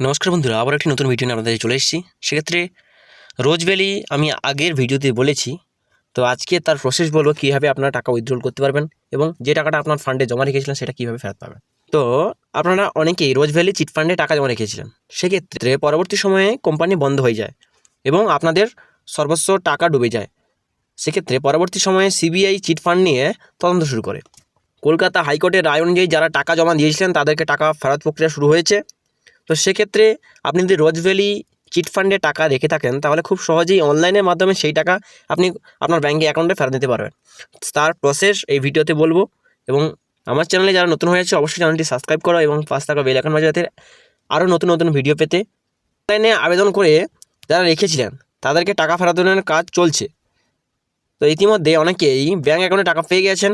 নমস্কার বন্ধুরা, আবার একটি নতুন ভিডিও নিয়ে আপনাদের চলে এসেছি। সেক্ষেত্রে রোজ ভ্যালি আমি আগের ভিডিওতে বলেছি, তো আজকে তার প্রসেস বলব কীভাবে আপনারা টাকা উইথড্রল করতে পারবেন এবং যে টাকাটা আপনার ফান্ডে জমা রেখেছিলেন সেটা কীভাবে ফেরত পাবেন। তো আপনারা অনেকেই রোজ ভ্যালি চিট ফান্ডে টাকা জমা রেখেছিলেন। সেক্ষেত্রে পরবর্তী সময়ে কোম্পানি বন্ধ হয়ে যায় এবং আপনাদের সর্বস্ব টাকা ডুবে যায়। সেক্ষেত্রে পরবর্তী সময়ে সিবিআই চিট ফান্ড নিয়ে তদন্ত শুরু করে। কলকাতা হাইকোর্টের রায় অনুযায়ী যারা টাকা জমা দিয়েছিলেন তাদেরকে টাকা ফেরত প্রক্রিয়া শুরু হয়েছে। তো সেক্ষেত্রে আপনি যদি রোজ ভ্যালি চিট ফান্ডে টাকা রেখে থাকেন, তাহলে খুব সহজেই অনলাইনের মাধ্যমে সেই টাকা আপনি আপনার ব্যাঙ্কে অ্যাকাউন্টে ফেরত দিতে পারবেন। তার প্রসেস এই ভিডিওতে বলব এবং আমার চ্যানেলে যারা নতুন হয়েছে অবশ্যই চ্যানেলটি সাবস্ক্রাইব করো এবং পাঁচ টাকা বেল আইকন বাজাতে আরও নতুন নতুন ভিডিও পেতে অনলাইনে আবেদন করে যারা রেখেছিলেন, তাদেরকে টাকা ফেরতের কাজ চলছে। তো ইতিমধ্যে অনেকেই ব্যাঙ্ক অ্যাকাউন্টে টাকা পেয়ে গেছেন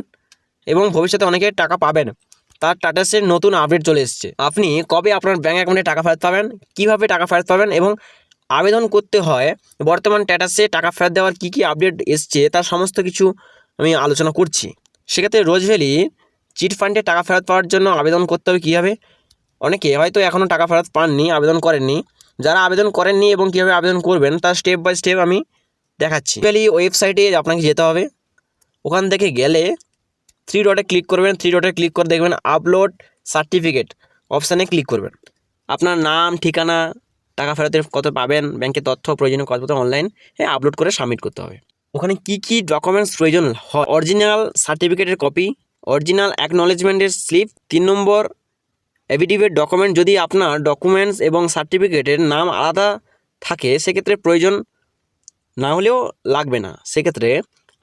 এবং ভবিষ্যতে অনেকে টাকা পাবেন। তার টাটাসের নতুন আপডেট চলে এসেছে। আপনি কবে আপনার ব্যাঙ্ক অ্যাকাউন্টে টাকা ফেরত পাবেন, কীভাবে টাকা ফেরত পাবেন এবং আবেদন করতে হয়, বর্তমান স্ট্যাটাসে টাকা ফেরত দেওয়ার কী কী আপডেট এসছে, তার সমস্ত কিছু আমি আলোচনা করছি। সেক্ষেত্রে রোজ ভ্যালি চিট ফান্ডে টাকা ফেরত পাওয়ার জন্য আবেদন করতে হবে কীভাবে? অনেকে হয়তো এখনও টাকা ফেরত পাননি, আবেদন করেননি। যারা আবেদন করেননি এবং কীভাবে আবেদন করবেন তার স্টেপ বাই স্টেপ আমি দেখাচ্ছি। ওয়েবসাইটে আপনাকে যেতে হবে। ওখান থেকে গেলে থ্রি ডটে ক্লিক করবেন থ্রি ডটে ক্লিক করে দেখবেন আপলোড সার্টিফিকেট অপশানে ক্লিক করবেন। আপনার নাম, ঠিকানা, টাকা ফেরতের কত পাবেন, ব্যাংকের তথ্য, প্রয়োজনীয় কাগজপত্র অনলাইন হ্যাঁ আপলোড করে সাবমিট করতে হবে। ওখানে কি কি ডকুমেন্টস প্রয়োজন হয়? অরিজিনাল সার্টিফিকেটের কপি অরিজিনাল অ্যাকনলেজমেন্টের স্লিপ তিন নম্বর এভিডিভেট ডকুমেন্ট যদি আপনার ডকুমেন্টস এবং সার্টিফিকেটের নাম আলাদা থাকে, সেক্ষেত্রে প্রয়োজন না হলেও লাগবে না। সেক্ষেত্রে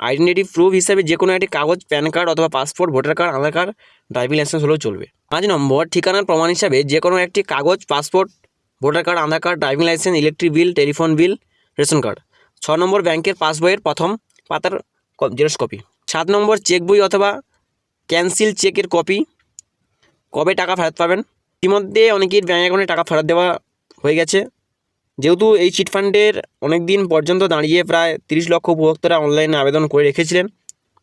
আইডেন্টিটি প্রুফ হিসেবে যে কোনো একটি কাগজ প্যান কার্ড অথবা passport voter card Aadhaar card driving licence হলেও চলবে। পাঁচ নম্বর ঠিকানার প্রমাণ হিসাবে যে কোনো একটি কাগজ passport voter card Aadhaar card driving licence electric bill telephone bill ration card ছ নম্বর, ব্যাংকের পাসবইয়ের প্রথম পাতার জেরক্স কপি সাত নম্বর চেক বই অথবা ক্যান্সেল চেকের কপি কবে টাকা ফেরত পাবেন? ইতিমধ্যে অনেকের ব্যাঙ্ক অ্যাকাউন্টে টাকা ফেরত দেওয়া হয়ে গেছে। যেহেতু এই চিট ফান্ডের অনেক দিন পর্যন্ত দাঁড়িয়ে প্রায় তিরিশ লক্ষ উপভোক্তারা অনলাইনে আবেদন করে রেখেছিলেন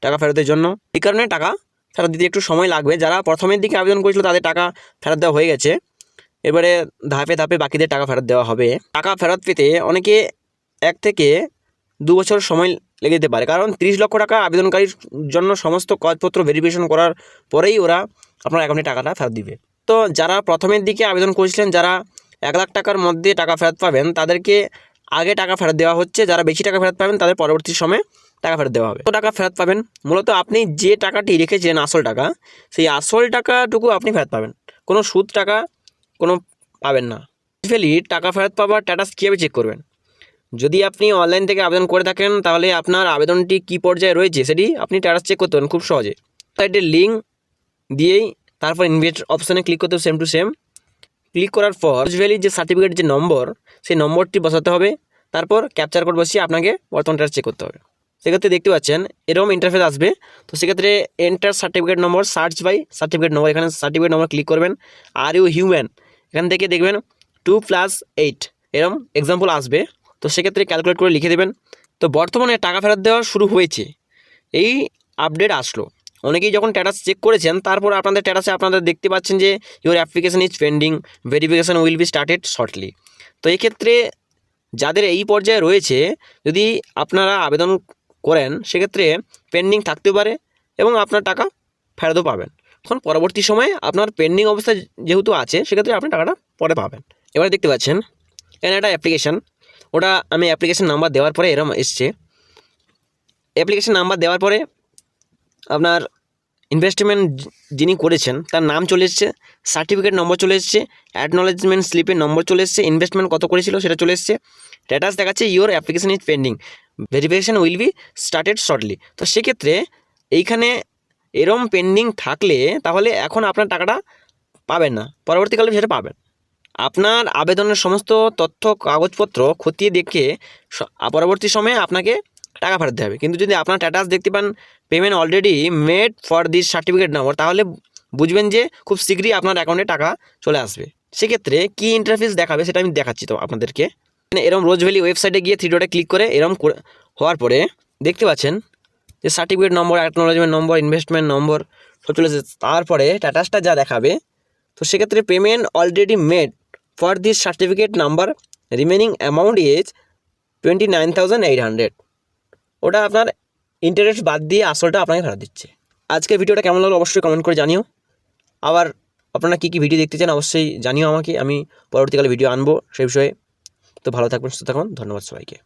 টাকা ফেরতের জন্য। এই কারণে টাকা ফেরত দিতে একটু সময় লাগবে। যারা প্রথমের দিকে আবেদন করেছিল তাদের টাকা ফেরত দেওয়া হয়ে গেছে। এবারে ধাপে ধাপে বাকিদের টাকা ফেরত দেওয়া হবে। টাকা ফেরত পেতে অনেকে এক থেকে দু বছর সময় লেগে যেতে পারে। কারণ তিরিশ লক্ষ টাকা আবেদনকারীর জন্য সমস্ত কাগজপত্র ভেরিফিকেশন করার পরেই ওরা আপনার অ্যাকাউন্টে টাকাটা ফেরত দিবে। তো যারা প্রথমের দিকে আবেদন করেছিলেন, যারা এক লাখ টাকার মধ্যে টাকা ফেরত পাবেন, তাদেরকে আগে টাকা ফেরত দেওয়া হচ্ছে। যারা বেশি টাকা ফেরত পাবেন, তাদের পরবর্তী সময়ে টাকা ফেরত দেওয়া হবে। তো টাকা ফেরত পাবেন? মূলত আপনি যে টাকাটি রেখেছিলেন আসল টাকা, সেই আসল টাকাটুকু আপনি ফেরত পাবেন। কোনো সুদ টাকা কোনো পাবেন না। ফেলি টাকা ফেরত পাওয়ার স্ট্যাটাস কীভাবে চেক করবেন? যদি আপনি অনলাইন থেকে আবেদন করে থাকেন, তাহলে আপনার আবেদনটি কী পর্যায়ে রয়েছে সেটি আপনি স্ট্যাটাস চেক করতে পারেন খুব সহজে। সাইটের লিঙ্ক দিয়েই তারপর ইনভেস্ট অপশানে ক্লিক করতে সেম টু সেম ক্লিক করার পর ভ্যালির যে সার্টিফিকেট যে নম্বর, সেই নম্বরটি বসাতে হবে। তারপর ক্যাপচার কোড বসিয়ে আপনাকে বর্তমান ট্যাক্স চেক করতে হবে। সেক্ষেত্রে দেখতে পাচ্ছেন, এরকম ইন্টারফেস আসবে। তো সেক্ষেত্রে enter certificate number search by certificate number এখানে সার্টিফিকেট নম্বর ক্লিক করবেন। আর ইউ হিউম্যান এখান থেকে দেখবেন টু প্লাস এইট এরকম এক্সাম্পল আসবে। তো সেক্ষেত্রে ক্যালকুলেট করে লিখে দেবেন। তো বর্তমানে টাকা ফেরত দেওয়া শুরু হয়েছে। এই আপডেট আসলো। অনেকেই যখন স্ট্যাটাস চেক করেছেন, তারপর আপনাদের স্ট্যাটাসে আপনাদের দেখতে পাচ্ছেন যে your application is pending verification will be started shortly তো এক্ষেত্রে যাদের এই পর্যায়ে রয়েছে, যদি আপনারা আবেদন করেন, সেক্ষেত্রে পেন্ডিং থাকতে পারে এবং আপনার টাকা ফেরতও পাবেন। এখন পরবর্তী সময়ে আপনার পেন্ডিং অবস্থা যেহেতু আছে, সেক্ষেত্রে আপনি টাকাটা পরে পাবেন। এবারে দেখতে পাচ্ছেন এখানে একটা অ্যাপ্লিকেশান ওটা আমি অ্যাপ্লিকেশান নাম্বার দেওয়ার পরে এরম এসছে। অ্যাপ্লিকেশান নাম্বার দেওয়ার পরে আপনার ইনভেস্টমেন্ট যিনি করেছেন, তার নাম চলে এসছে সার্টিফিকেট নম্বর চলে এসছে অ্যাকনলেজমেন্ট স্লিপের নম্বর চলে এসছে ইনভেস্টমেন্ট কত করেছিল সেটা চলে এসছে। স্ট্যাটাস দেখাচ্ছে your application is pending verification will be started shortly তো সেক্ষেত্রে এইখানে এরম পেন্ডিং থাকলে তাহলে এখন আপনার টাকাটা পাবেন না। পরবর্তীকালে সেটা পাবেন। আপনার আবেদনের সমস্ত তথ্য, কাগজপত্র খতিয়ে দেখে পরবর্তী সময়ে আপনাকে টাকা ফেরত হবে। কিন্তু যদি আপনার স্ট্যাটাস দেখতে পান payment already made for this certificate number তাহলে বুঝবেন যে খুব শীঘ্রই আপনার অ্যাকাউন্টে টাকা চলে আসবে। সেক্ষেত্রে কী ইন্টারফেস দেখাবে সেটা আমি দেখাচ্ছি তো আপনাদেরকে। মানে এরম রোজ ভ্যালি ওয়েবসাইটে গিয়ে থ্রি ডটে ক্লিক করে এরম হওয়ার পরে দেখতে পাচ্ছেন যে certificate number acknowledgement number investment number সব চলে এসেছে। তারপরে স্ট্যাটাসটা যা দেখাবে, তো সেক্ষেত্রে payment already made for this certificate number remaining amount is twenty nine thousand eight hundred ওটা আপনার ইন্টারেস্ট বাদ দিয়ে আসলটা আপনাকে ফেরত দিচ্ছে। আজকে ভিডিওটা কেমন লাগল অবশ্যই কমেন্ট করে জানিও। আবার আপনারা কী কী ভিডিও দেখতে চান অবশ্যই জানিও আমাকে, আমি পরবর্তীকালে ভিডিও আনব সেই বিষয়ে। তো ভালো থাকবেন, সুস্থ থাকুন ধন্যবাদ সবাইকে।